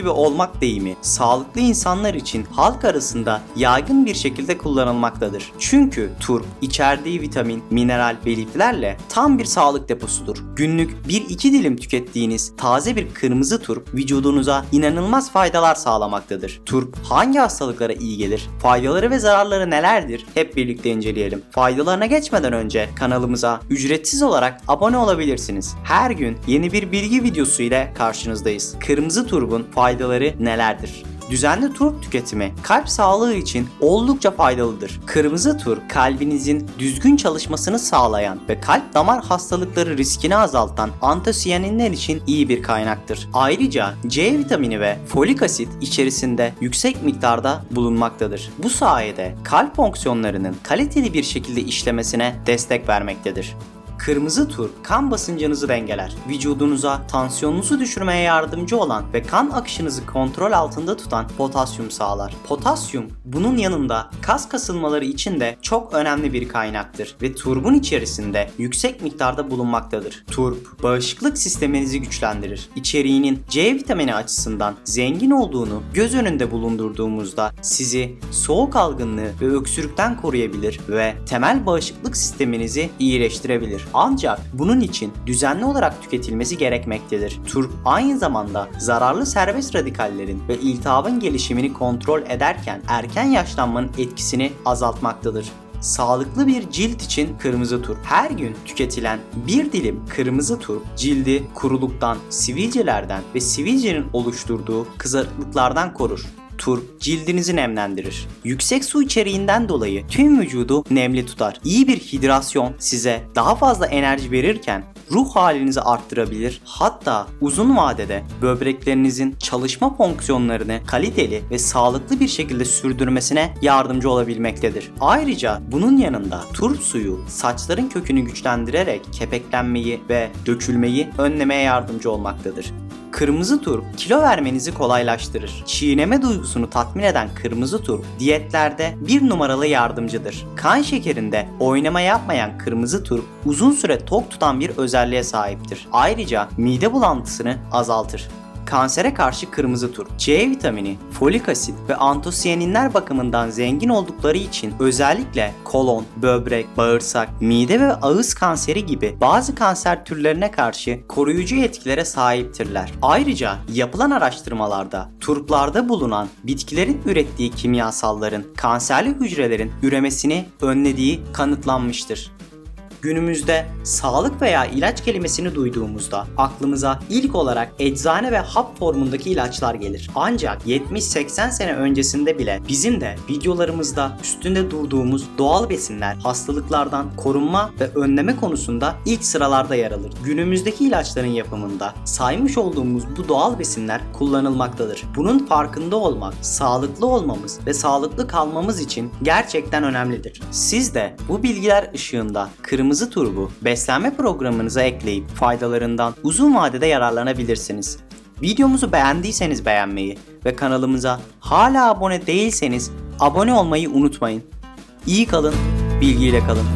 gibi olmak deyimi sağlıklı insanlar için halk arasında yaygın bir şekilde kullanılmaktadır. Çünkü turp içerdiği vitamin, mineral ve liflerle tam bir sağlık deposudur. Günlük 1-2 dilim tükettiğiniz taze bir kırmızı turp vücudunuza inanılmaz faydalar sağlamaktadır. Turp hangi hastalıklara iyi gelir? Faydaları ve zararları nelerdir? Hep birlikte inceleyelim. Faydalarına geçmeden önce kanalımıza ücretsiz olarak abone olabilirsiniz. Her gün yeni bir bilgi videosu ile karşınızdayız. Kırmızı turbun faydaları nelerdir? Düzenli turp tüketimi kalp sağlığı için oldukça faydalıdır. Kırmızı turp kalbinizin düzgün çalışmasını sağlayan ve kalp damar hastalıkları riskini azaltan antosiyaninler için iyi bir kaynaktır. Ayrıca C vitamini ve folik asit içerisinde yüksek miktarda bulunmaktadır. Bu sayede kalp fonksiyonlarının kaliteli bir şekilde işlemesine destek vermektedir. Kırmızı tur kan basıncınızı dengeler. Vücudunuza tansiyonunuzu düşürmeye yardımcı olan ve kan akışınızı kontrol altında tutan potasyum sağlar. Potasyum bunun yanında kas kasılmaları için de çok önemli bir kaynaktır ve turbun içerisinde yüksek miktarda bulunmaktadır. Turp bağışıklık sisteminizi güçlendirir. İçeriğinin C vitamini açısından zengin olduğunu göz önünde bulundurduğumuzda sizi soğuk algınlığı ve öksürükten koruyabilir ve temel bağışıklık sisteminizi iyileştirebilir. Ancak bunun için düzenli olarak tüketilmesi gerekmektedir. Turp aynı zamanda zararlı serbest radikallerin ve iltihabın gelişimini kontrol ederken erken yaşlanmanın etkisini azaltmaktadır. Sağlıklı bir cilt için kırmızı turp. Her gün tüketilen bir dilim kırmızı turp cildi kuruluktan, sivilcelerden ve sivilcenin oluşturduğu kızarıklıklardan korur. Turp cildinizi nemlendirir. Yüksek su içeriğinden dolayı tüm vücudu nemli tutar. İyi bir hidrasyon size daha fazla enerji verirken ruh halinizi arttırabilir. Hatta uzun vadede böbreklerinizin çalışma fonksiyonlarını kaliteli ve sağlıklı bir şekilde sürdürmesine yardımcı olabilmektedir. Ayrıca bunun yanında turp suyu saçların kökünü güçlendirerek kepeklenmeyi ve dökülmeyi önlemeye yardımcı olmaktadır. Kırmızı turp kilo vermenizi kolaylaştırır. Çiğneme duygusunu tatmin eden kırmızı turp diyetlerde bir numaralı yardımcıdır. Kan şekerinde oynama yapmayan kırmızı turp uzun süre tok tutan bir özelliğe sahiptir. Ayrıca mide bulantısını azaltır kansere karşı kırmızı turp, C vitamini, folik asit ve antosiyaninler bakımından zengin oldukları için özellikle kolon, böbrek, bağırsak, mide ve ağız kanseri gibi bazı kanser türlerine karşı koruyucu etkilere sahiptirler. Ayrıca yapılan araştırmalarda turplarda bulunan bitkilerin ürettiği kimyasalların kanserli hücrelerin üremesini önlediği kanıtlanmıştır. Günümüzde sağlık veya ilaç kelimesini duyduğumuzda aklımıza ilk olarak eczane ve hap formundaki ilaçlar gelir. Ancak 70-80 sene öncesinde bile bizim de videolarımızda üstünde durduğumuz doğal besinler hastalıklardan korunma ve önleme konusunda ilk sıralarda yer alır. Günümüzdeki ilaçların yapımında saymış olduğumuz bu doğal besinler kullanılmaktadır. Bunun farkında olmak, sağlıklı olmamız ve sağlıklı kalmamız için gerçekten önemlidir. Siz de bu bilgiler ışığında kırmızı turbu beslenme programınıza ekleyip faydalarından uzun vadede yararlanabilirsiniz. Videomuzu beğendiyseniz beğenmeyi ve kanalımıza hala abone değilseniz abone olmayı unutmayın. İyi kalın, bilgiyle kalın.